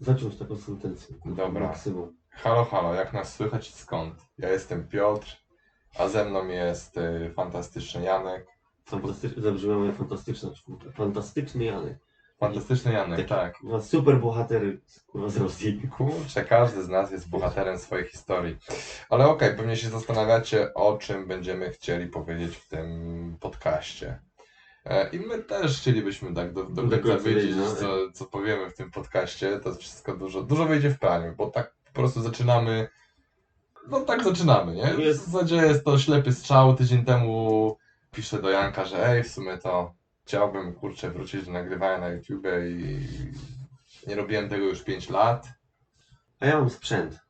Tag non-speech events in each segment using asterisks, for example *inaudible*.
zacząć taką sentencję. Dobra. Maksymum. Halo, halo, jak nas słychać i skąd? Ja jestem Piotr, a ze mną jest y, fantastyczny Janek. Fantastyczny, zabrzmiało fantastyczna czwórka. Fantastyczny Janek. Fantastyczny Janek, Taki- tak. Super bohater kurwa z Rosji. Kurczę, każdy z nas jest bohaterem swojej historii. Ale okej, pewnie się zastanawiacie, o czym będziemy chcieli powiedzieć w tym podcaście. E, I my też chcielibyśmy tak do, do końca wiedzieć, no. co, co powiemy w tym podcaście. To wszystko dużo, dużo wyjdzie w praniu, bo tak po prostu zaczynamy. No tak zaczynamy, nie? W Jest- zasadzie jest to ślepy strzał. Tydzień temu piszę do Janka, że ej, w sumie to chciałbym, kurczę, wrócić do nagrywania na YouTube i nie robiłem tego już 5 lat. A ja mam sprzęt.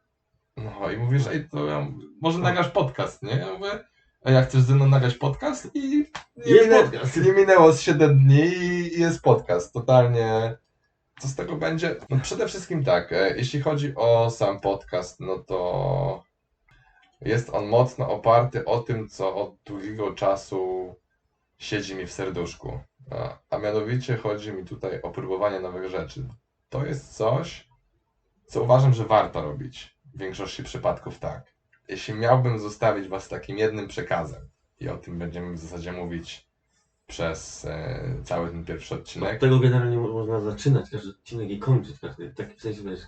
No i mówisz, ej, to ja, może nagrasz podcast, nie? Ja mówię, a jak chcesz ze mną nagrać podcast? I nie, Jest minę, podcast. nie minęło z 7 dni i jest podcast. Totalnie. Co z tego będzie? No przede wszystkim tak, e, jeśli chodzi o sam podcast, no to jest on mocno oparty o tym, co od długiego czasu siedzi mi w serduszku. A, a mianowicie chodzi mi tutaj o próbowanie nowych rzeczy. To jest coś, co uważam, że warto robić. W większości przypadków tak. Jeśli miałbym zostawić Was takim jednym przekazem, i o tym będziemy w zasadzie mówić przez e, cały ten pierwszy Od odcinek, tego generalnie mo- można zaczynać każdy odcinek i kończyć każdy. Tak w sensie wiesz,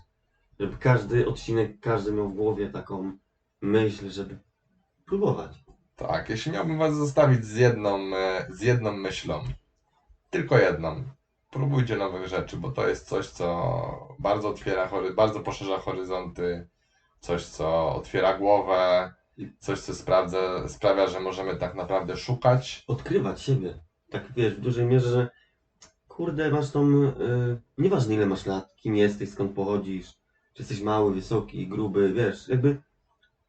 żeby każdy odcinek, każdy miał w głowie taką myśl, żeby próbować. tak, jeśli miałbym Was zostawić z jedną, e, z jedną myślą, tylko jedną, próbujcie nowych rzeczy, bo to jest coś, co bardzo otwiera, bardzo poszerza horyzonty, coś, co otwiera głowę, coś, co sprawdza, sprawia, że możemy tak naprawdę szukać Odkrywać siebie. Tak wiesz, w dużej mierze, że kurde, masz tą. Yy, nieważne ile masz lat, kim jesteś, skąd pochodzisz, czy jesteś mały, wysoki, gruby, wiesz, jakby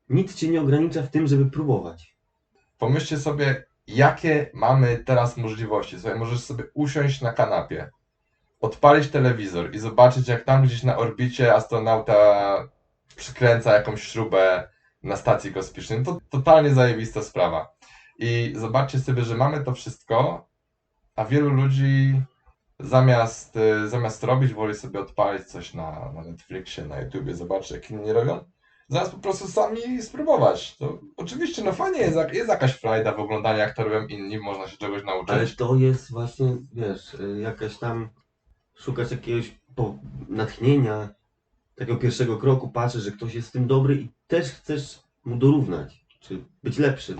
nic cię nie ogranicza w tym, żeby próbować. Pomyślcie sobie, jakie mamy teraz możliwości. Słuchaj, możesz sobie usiąść na kanapie, odpalić telewizor i zobaczyć, jak tam gdzieś na orbicie astronauta przykręca jakąś śrubę na stacji kosmicznej. To totalnie zajebista sprawa. I zobaczcie sobie, że mamy to wszystko, a wielu ludzi zamiast, y, zamiast robić, woli sobie odpalić coś na, na Netflixie, na YouTubie, zobaczyć, jak inni robią zaraz po prostu sami spróbować. To oczywiście, no fajnie jest, jest jakaś frajda w oglądaniu, jak to robią inni, można się czegoś nauczyć. Ale to jest właśnie, wiesz, y, jakaś tam szukać jakiegoś po, natchnienia, takiego pierwszego kroku, patrzysz, że ktoś jest w tym dobry i też chcesz mu dorównać, czy być lepszym.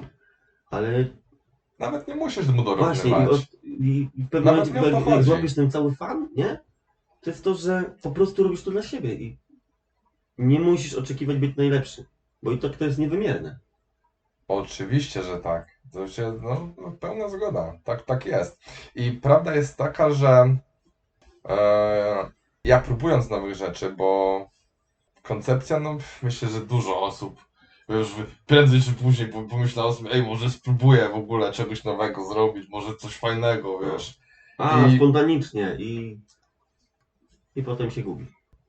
Ale Nawet nie musisz mu właśnie, i, dorównywać. od, i i w pewnym Nawet momencie, jak, złapiesz ten cały fan, nie? To jest to, że po prostu robisz to dla siebie i nie musisz oczekiwać być najlepszy, bo i tak to jest niewymierne. Oczywiście, że tak. To się, no, no, pełna zgoda. Tak, tak jest. I prawda jest taka, że e, ja próbując nowych rzeczy, bo koncepcja, no myślę, że dużo osób już prędzej czy później po- pomyślało sobie, ej, może spróbuję w ogóle czegoś nowego zrobić, może coś fajnego, wiesz. A, I- spontanicznie i, i potem się gubi.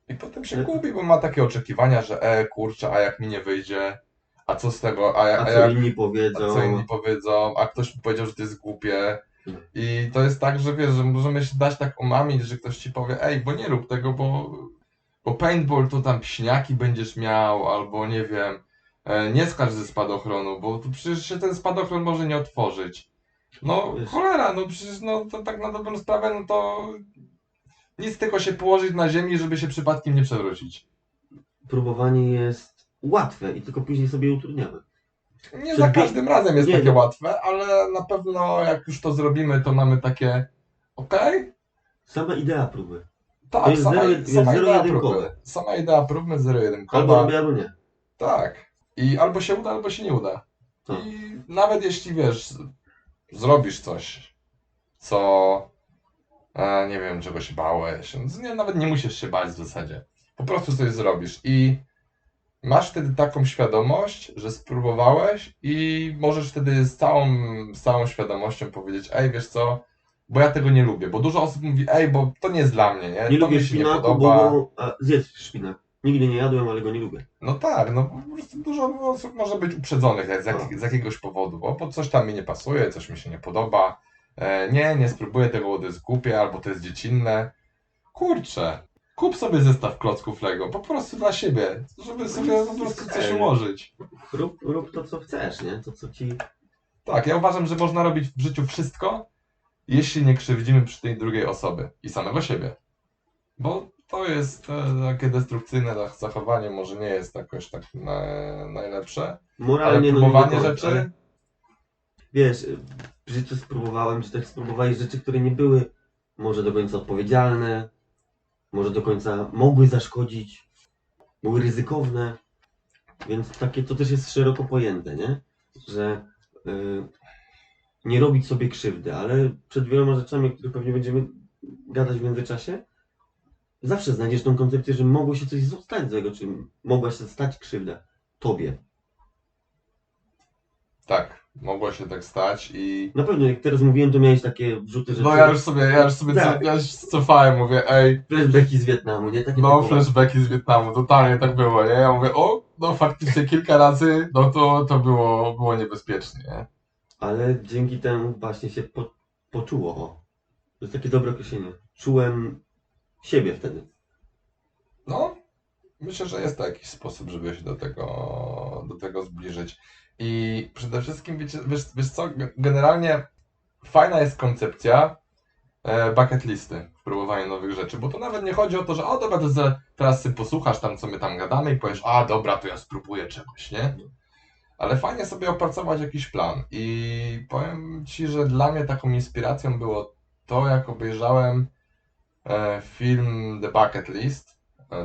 I potem się gubi, bo ma takie oczekiwania, że e, kurczę, a jak mi nie wyjdzie, a co z tego, a, A a, co jak, inni a powiedzą. co inni powiedzą, a ktoś mi powiedział, że to jest głupie. I to jest tak, że wiesz, że możemy się dać tak omamić, że ktoś ci powie, ej, bo nie rób tego, bo, bo paintball to tam pśniaki będziesz miał, albo nie wiem, e, nie skacz ze spadochronu, bo tu przecież się ten spadochron może nie otworzyć. No Wiesz- cholera, no przecież no to tak na dobrą sprawę, no to nic tylko się położyć na ziemi, żeby się przypadkiem nie przewrócić. próbowanie jest łatwe i tylko później sobie utrudniamy. Nie za każdym razem jest nie, takie no. łatwe, ale na pewno jak już to zrobimy, to mamy takie okej, Sama idea próby. tak, To sama, zero- sama jest idea próby. Sama idea próby Albo zero-jedynkowa. robię, albo nie. Tak. I albo się uda, albo się nie uda. Tak. I nawet jeśli wiesz, zrobisz coś, co e, nie wiem, czego się bałeś, nie, nawet nie musisz się bać w zasadzie. Po prostu coś zrobisz i masz wtedy taką świadomość, że spróbowałeś i możesz wtedy z całą, z całą świadomością powiedzieć, ej, wiesz co, bo ja tego nie lubię, bo dużo osób mówi, ej, bo to nie jest dla mnie, nie? Nie to lubię mi się nie szpinaku, podoba. bo a, zjedz szpinak. Nigdy nie jadłem, ale go nie lubię. No tak, no po prostu dużo osób może być uprzedzonych z, jak, z jakiegoś powodu, bo, bo coś tam mi nie pasuje, coś mi się nie podoba. E, nie, nie spróbuję tego, bo to jest głupie, albo to jest dziecinne. Kurczę, kup sobie zestaw klocków Lego, po prostu dla siebie, żeby sobie po prostu coś ułożyć. Rób, rób to, co chcesz, nie? To, co ci... Tak, ja uważam, że można robić w życiu wszystko, jeśli nie krzywdzimy przy tej drugiej osoby i samego siebie. Bo to jest e, takie destrukcyjne zach- zachowanie, może nie jest jakoś tak na, najlepsze, ale Moralnie, no nie próbowanie końca, rzeczy, ale Wiesz, w życiu spróbowałem, czy też spróbowałeś rzeczy, które nie były może do końca odpowiedzialne, może do końca mogły zaszkodzić, były ryzykowne, więc takie to też jest szeroko pojęte, nie? Że y, nie robić sobie krzywdy, ale przed wieloma rzeczami, o których pewnie będziemy gadać w międzyczasie, zawsze znajdziesz tą koncepcję, że mogło się coś stać złego, czy mogła się stać krzywda tobie. tak, mogło się tak stać i Na pewno, jak teraz mówiłem, to miałeś takie wrzuty, że no ja już sobie, ja już sobie Tak. co, ja już cofałem, mówię, ej, flashbacki z Wietnamu, nie? Takie no flashbacki z Wietnamu, totalnie tak było, nie? Ja mówię, o, no faktycznie kilka razy, no to, to było, było niebezpiecznie, nie? Ale dzięki temu właśnie się po, poczuło. O. To jest takie dobre określenie. Czułem siebie wtedy. No, myślę, że jest to jakiś sposób, żeby się do tego, do tego zbliżyć. I przede wszystkim, wiecie, wiesz, wiesz co, ge- generalnie fajna jest koncepcja e, bucket listy w nowych rzeczy, bo to nawet nie chodzi o to, że o dobra, to teraz sobie posłuchasz tam, co my tam gadamy i powiesz, a dobra, to ja spróbuję czegoś, nie? Ale fajnie sobie opracować jakiś plan i powiem Ci, że dla mnie taką inspiracją było to, jak obejrzałem e, film The Bucket List,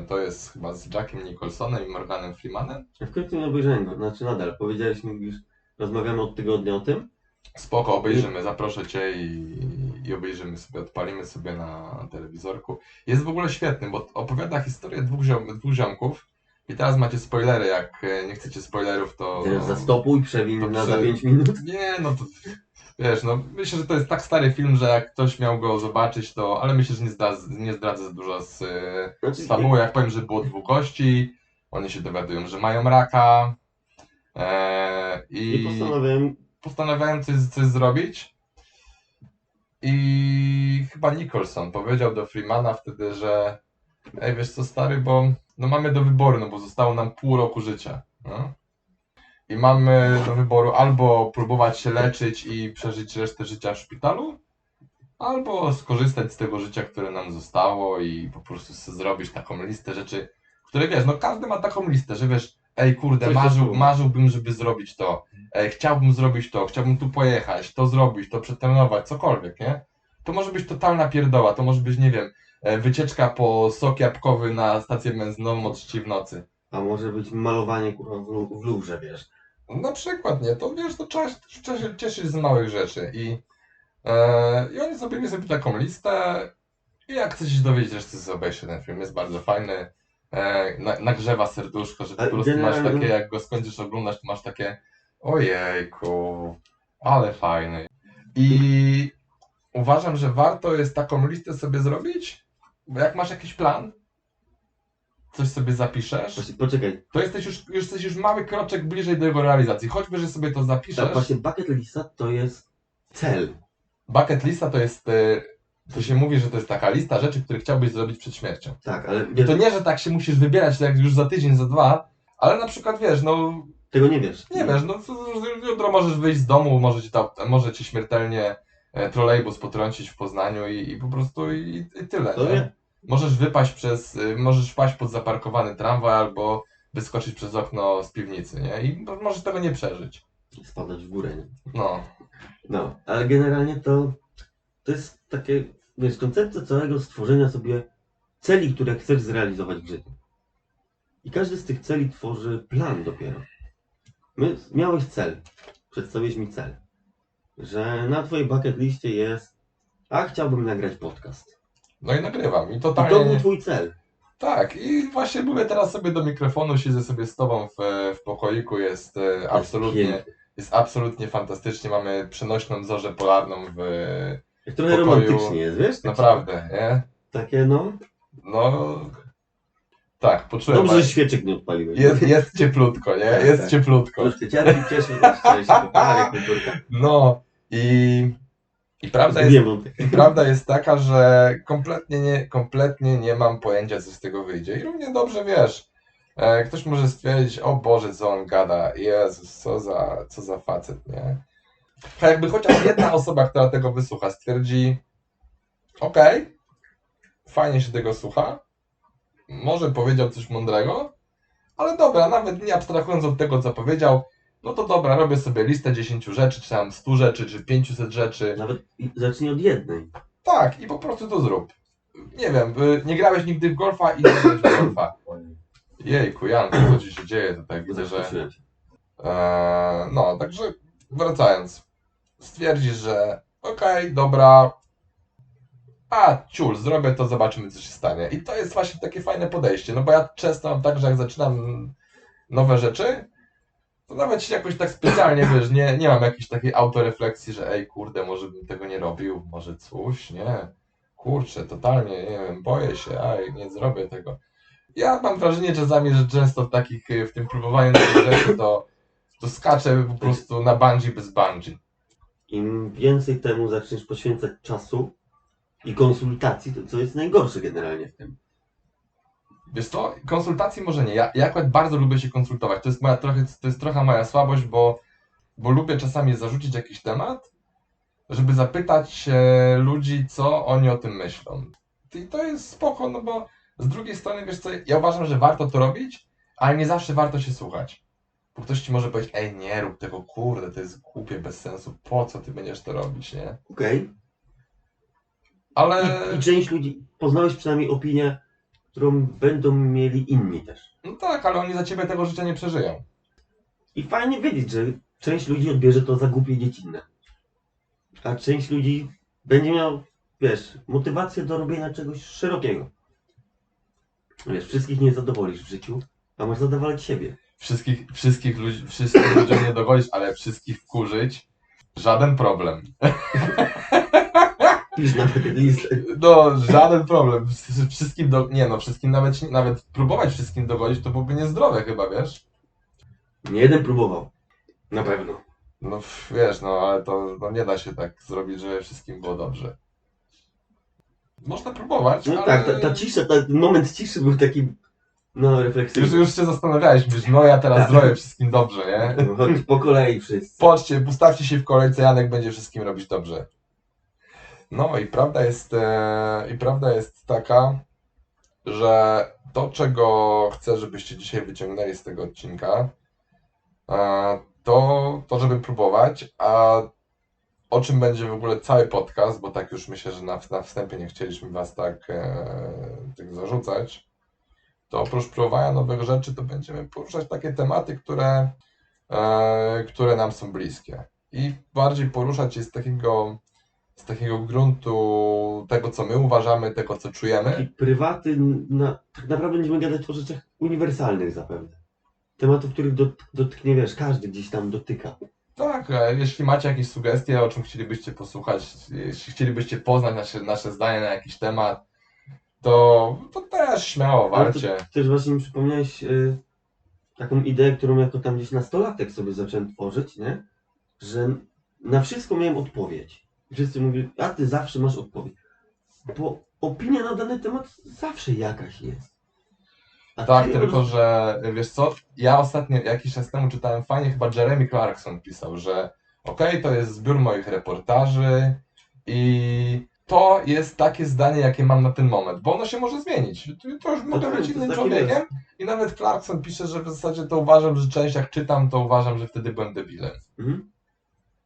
to jest chyba z Jackiem Nicholsonem i Morganem Freemanem. W nie obejrzałem go, znaczy nadal. Powiedziałeś mi już, rozmawiamy od tygodnia o tym. Spoko, obejrzymy, zaproszę Cię i, i obejrzymy sobie, odpalimy sobie na telewizorku. Jest w ogóle świetny, bo opowiada historię dwóch, ziom, dwóch ziomków i teraz macie spoilery, jak e, nie chcecie spoilerów, to... Teraz zastopuj, przewin to na przy- za 5 minut. Nie, no to wiesz, no myślę, że to jest tak stary film, że jak ktoś miał go zobaczyć, to, ale myślę, że nie zdradzę, nie zdradzę za dużo z, e, z fabuły, jak powiem, że było dwóch gości, oni się dowiadują, że mają raka e, I i postanowiłem, postanawiałem coś, coś zrobić. I chyba Nicholson powiedział do Freemana wtedy, że ej, wiesz co stary, bo no mamy do wyboru, no bo zostało nam pół roku życia, no. I mamy do wyboru albo próbować się leczyć i przeżyć resztę życia w szpitalu, albo skorzystać z tego życia, które nam zostało i po prostu zrobić taką listę rzeczy, które wiesz, no każdy ma taką listę, że wiesz, ej kurde, marzył, marzyłbym, żeby zrobić to, ej, chciałbym zrobić to, chciałbym tu pojechać, to zrobić, to przetrenować, cokolwiek, nie? To może być totalna pierdoła, to może być, nie wiem, wycieczka po sok jabłkowy na stację benzynową od czci w nocy. a może być malowanie kurwa w, lu- w wiesz. Na przykład, nie, to wiesz, to trzeba, się- trzeba się cieszyć z małych rzeczy i, e, i oni zrobili sobie taką listę i jak chcecie się dowiedzieć, reszty sobie obejrzcie ten film, jest bardzo fajny, e, na, nagrzewa serduszko, że po Ale prostu masz generalnie- takie, jak go skończysz oglądać, to masz takie ojejku, ale fajny. I uważam, że warto jest taką listę sobie zrobić, bo jak masz jakiś plan, coś sobie zapiszesz, Właśnie, poczekaj, to jesteś już, już jesteś już mały kroczek bliżej do jego realizacji. Choćby, że sobie to zapiszesz. tak właśnie bucket lista to jest cel. Bucket lista to jest, e, to się mówi, że to jest taka lista rzeczy, które chciałbyś zrobić przed śmiercią. Tak, ale I to nie, że tak się musisz wybierać tak już za tydzień, za dwa, ale na przykład wiesz, no tego nie wiesz. nie wiesz, no jutro możesz wyjść z domu, może ci, ta, może ci śmiertelnie trolejbus potrącić w Poznaniu i, i po prostu i, i tyle. Nie? Możesz wypaść przez, y, możesz wpaść pod zaparkowany tramwaj albo wyskoczyć przez okno z piwnicy, nie? I mo- możesz tego nie przeżyć. Spadać w górę, nie? No, No, ale generalnie to, to jest takie, wiesz, koncepcja całego stworzenia sobie celi, które chcesz zrealizować w życiu. I każdy z tych celi tworzy plan dopiero. My, miałeś cel, przedstawiłeś mi cel, że na twojej bucket liście jest, a chciałbym nagrać podcast. no i nagrywam. I I to totalnie. był twój cel. Tak, i właśnie mówię teraz sobie do mikrofonu, siedzę sobie z tobą w, w pokoiku, jest e, absolutnie, Pięknie. jest absolutnie fantastycznie. Mamy przenośną zorzę polarną w. Trochę pokoju. romantycznie jest, wiesz? Takie- Naprawdę, nie? Takie, no. No. Tak, poczułem. Dobrze, że świeczek nie odpaliłeś. Jest, jest cieplutko, nie? Tak, Jest tak. cieplutko. Troszkę cieszy, szczęście. No i I prawda jest, i prawda jest taka, że kompletnie nie, kompletnie nie mam pojęcia, co z tego wyjdzie. I równie dobrze wiesz, e, ktoś może stwierdzić, o Boże, co on gada, Jezus, co za, co za facet, nie? A jakby chociaż jedna osoba, która tego wysłucha, stwierdzi, okej, fajnie się tego słucha, może powiedział coś mądrego, ale dobra, nawet nie abstrahując od tego, co powiedział, no to dobra, robię sobie listę 10 rzeczy, czy tam 100 rzeczy, czy 500 rzeczy. Nawet zacznij od jednej. Tak, i po prostu to zrób. Nie wiem, y, nie grałeś nigdy w golfa i nie grałeś w golfa. Jejku, Janku, co ci się dzieje tutaj? Widzę, że... Eee, no, także wracając. Stwierdzisz, że okej, dobra, a ciul, zrobię to, zobaczymy co się stanie. I to jest właśnie takie fajne podejście, no bo ja często mam tak, że jak zaczynam nowe rzeczy, to nawet się jakoś tak specjalnie, wiesz, nie, nie mam jakiejś takiej autorefleksji, że ej, kurde, może bym tego nie robił, może coś, nie. Kurczę, totalnie, nie wiem, boję się, aj, nie zrobię tego. Ja mam wrażenie czasami, że często w takich, w tym próbowaniu rzeczy, to, to skaczę po prostu na bungee bez bungee. Im więcej temu zaczniesz poświęcać czasu i konsultacji, to co jest najgorsze generalnie w tym. Wiesz co, konsultacji może nie. Ja, ja akurat bardzo lubię się konsultować. To jest, moja trochę, to jest trochę moja słabość, bo, bo lubię czasami zarzucić jakiś temat, żeby zapytać się ludzi, co oni o tym myślą. I to jest spoko, no bo z drugiej strony, wiesz co, ja uważam, że warto to robić, ale nie zawsze warto się słuchać. Bo ktoś ci może powiedzieć, ej, nie rób tego, kurde, to jest głupie, bez sensu, po co ty będziesz to robić, nie? Okej. Ale... I, I część ludzi, poznałeś przynajmniej opinię, którą będą mieli inni też. No tak, ale oni za ciebie tego życia nie przeżyją. I fajnie wiedzieć, że część ludzi odbierze to za głupie dziecinne. A część ludzi będzie miał, wiesz, motywację do robienia czegoś szerokiego. Wiesz, wszystkich nie zadowolisz w życiu, a masz zadowalać siebie. wszystkich, wszystkich, ludzi, wszystkich ludziom nie dogodzić, ale wszystkich wkurzyć, żaden problem. *laughs* No, żaden problem. Wsz- Wszystkim do... Nie no, wszystkim nawet, nawet próbować wszystkim dogodzić to byłoby niezdrowe chyba, wiesz? Nie jeden próbował. Na pewno. No wiesz, no ale to no, nie da się tak zrobić, żeby wszystkim było dobrze. Można próbować, No ale... tak, ta, ta cisza, ten moment ciszy był taki, no, Już, refleksyjny. już się zastanawiałeś, myślisz, no ja teraz Tak. zrobię wszystkim dobrze, nie? No, Chodź po kolei wszyscy. Patrzcie, postawcie się w kolejce, Janek będzie wszystkim robić dobrze. No i prawda jest, e, i prawda jest taka, że to, czego chcę, żebyście dzisiaj wyciągnęli z tego odcinka, e, to, to żeby próbować, a o czym będzie w ogóle cały podcast, bo tak już myślę, że na, na wstępie nie chcieliśmy was tak, e, tak zarzucać, to oprócz próbowania nowych rzeczy, to będziemy poruszać takie tematy, które które nam są bliskie. I bardziej poruszać je z takiego, z takiego gruntu tego, co my uważamy, tego, co I czujemy. prywaty, na, tak naprawdę będziemy gadać o rzeczach uniwersalnych zapewne. Tematów, których dot, dotknie, wiesz, każdy gdzieś tam dotyka. Tak, e, jeśli macie jakieś sugestie, o czym chcielibyście posłuchać, jeśli chcielibyście poznać nasze, nasze zdanie na jakiś temat, to, to też śmiało, warcie. Też właśnie mi przypomniałeś y, taką ideę, którą jako tam gdzieś nastolatek sobie zacząłem tworzyć, nie? Że na wszystko miałem odpowiedź. Wszyscy mówili, a ty zawsze masz odpowiedź. Bo opinia na dany temat zawsze jakaś jest. A Tak, ty tylko roz- że wiesz co, ja ostatnio jakiś czas temu czytałem fajnie, chyba Jeremy Clarkson pisał, że okej, to jest zbiór moich reportaży i to jest takie zdanie, jakie mam na ten moment, bo ono się może zmienić. To- już mogę tak, być innym człowiekiem i nawet Clarkson pisze, że w zasadzie to uważam, że część jak czytam, to uważam, że wtedy byłem debilem. Mhm.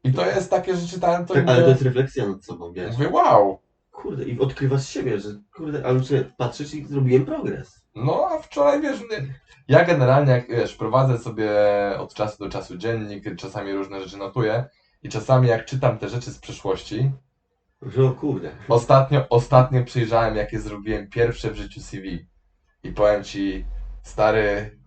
I to jest takie, że czytałem to Tak, ale to jest refleksja nad sobą, wiesz. mówię wow. Kurde, i odkrywasz siebie, że kurde, ale muszę patrzeć i zrobiłem progres. No, a wczoraj, wiesz, nie- ja generalnie, jak wiesz, prowadzę sobie od czasu do czasu dziennik, czasami różne rzeczy notuję i czasami jak czytam te rzeczy z przeszłości, Że o kurde. ostatnio, ostatnio przyjrzałem, jakie zrobiłem pierwsze w życiu CV i powiem ci, stary,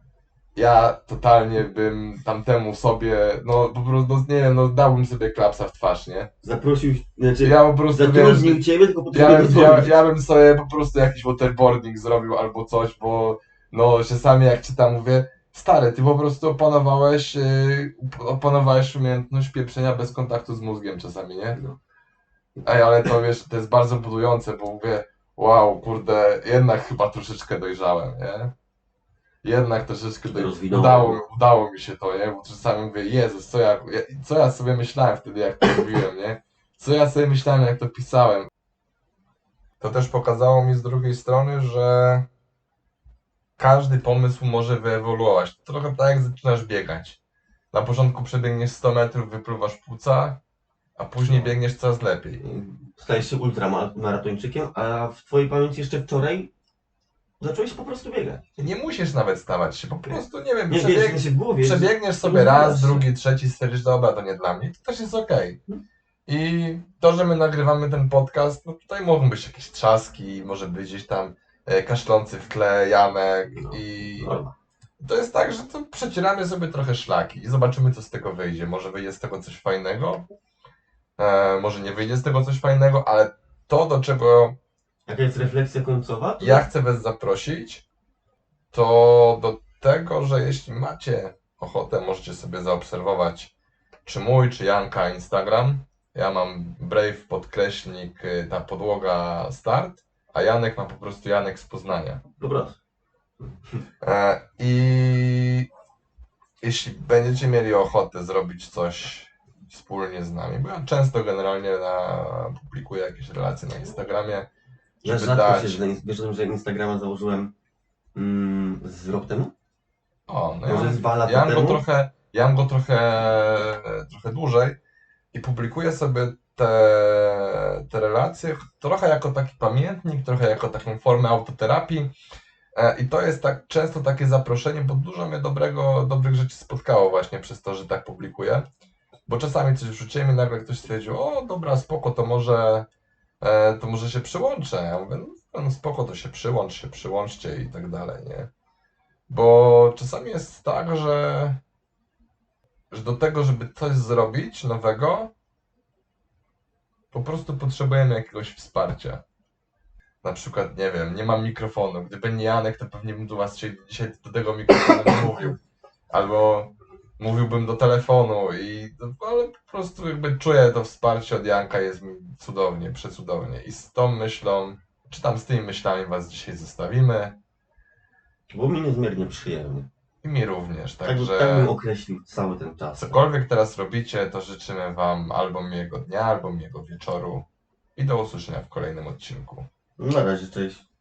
ja totalnie bym tamtemu sobie, no po prostu, no, nie wiem, no dałbym sobie klapsa w twarz, nie? Zaprosił, znaczy Ja po prostu, wiesz, zatrudnił ciebie, tylko ja, bym- ja, ja bym sobie po prostu jakiś waterboarding zrobił albo coś, bo no czasami jak czytam mówię, stary, ty po prostu opanowałeś, yy, opanowałeś umiejętność pieprzenia bez kontaktu z mózgiem czasami, nie? No. Ej, ale to wiesz, to jest bardzo budujące, bo mówię, wow, kurde, jednak chyba troszeczkę dojrzałem, nie? Jednak troszeczkę doj... Rozwinąłem. udało, udało mi się to, nie? Bo czasami mówię, Jezus, co ja, co ja sobie myślałem wtedy, jak to robiłem, nie? Co ja sobie myślałem, jak to pisałem. To też pokazało mi z drugiej strony, że każdy pomysł może wyewoluować. Trochę tak jak zaczynasz biegać. Na początku przebiegniesz 100 metrów, wypluwasz płuca, a później No. biegniesz coraz lepiej. Stajesz się ultramaratończykiem, a w twojej pamięci jeszcze wczoraj zacząłeś po prostu biegać. Nie musisz nawet stawać się, po prostu, nie wiem, Nie przebieg... wiesz, się w głowie. przebiegniesz sobie raz, drugi, trzeci, stwierdzisz, dobra, to nie dla mnie, to też jest okej. I to, że my nagrywamy ten podcast, no tutaj mogą być jakieś trzaski, może być gdzieś tam e, kaszlący w tle Janek No. i Norma. to jest tak, że to przecieramy sobie trochę szlaki i zobaczymy, co z tego wyjdzie. Może wyjdzie z tego coś fajnego, e, może nie wyjdzie z tego coś fajnego, ale to, do czego Jaka jest refleksja końcowa? Ja chcę Was zaprosić, to do tego, że jeśli macie ochotę, możecie sobie zaobserwować czy mój, czy Janka Instagram. Ja mam Brave podkreśnik, y, ta podłoga start, a Janek ma po prostu Janek z Poznania. Po prostu. E, I jeśli będziecie mieli ochotę zrobić coś wspólnie z nami, bo ja często generalnie na, publikuję jakieś relacje na Instagramie, Ja żeby rzadko dać... się, że, wiesz o tym, że Instagrama założyłem mm, z rok temu? O, no Może ja, z dwa lata ja mam go temu? trochę, ja mam go trochę, trochę dłużej i publikuję sobie te, te relacje trochę jako taki pamiętnik, trochę jako taką formę autoterapii. E, I to jest tak często takie zaproszenie, bo dużo mnie dobrego, dobrych rzeczy spotkało właśnie przez to, że tak publikuję. Bo czasami coś wrzuciłem i nagle ktoś stwierdził, o dobra, spoko, to może, e, to może się przyłączę. Ja mówię, no, no spoko, to się przyłącz, się przyłączcie i tak dalej, nie? Bo czasami jest tak, że, że do tego, żeby coś zrobić nowego, po prostu potrzebujemy jakiegoś wsparcia. Na przykład, nie wiem, nie mam mikrofonu. Gdyby nie Janek, to pewnie bym do was dzisiaj, do tego mikrofonu *coughs* mówił. Albo mówiłbym do telefonu i ale po prostu jakby czuję to wsparcie od Janka, jest mi cudownie, przecudownie. I z tą myślą, czy tam z tymi myślami was dzisiaj zostawimy. Było mi niezmiernie przyjemnie. I mi również, Tak, także tak bym określił cały ten czas. cokolwiek teraz robicie, to życzymy wam albo miłego dnia, albo miłego wieczoru i do usłyszenia w kolejnym odcinku. Na razie, cześć.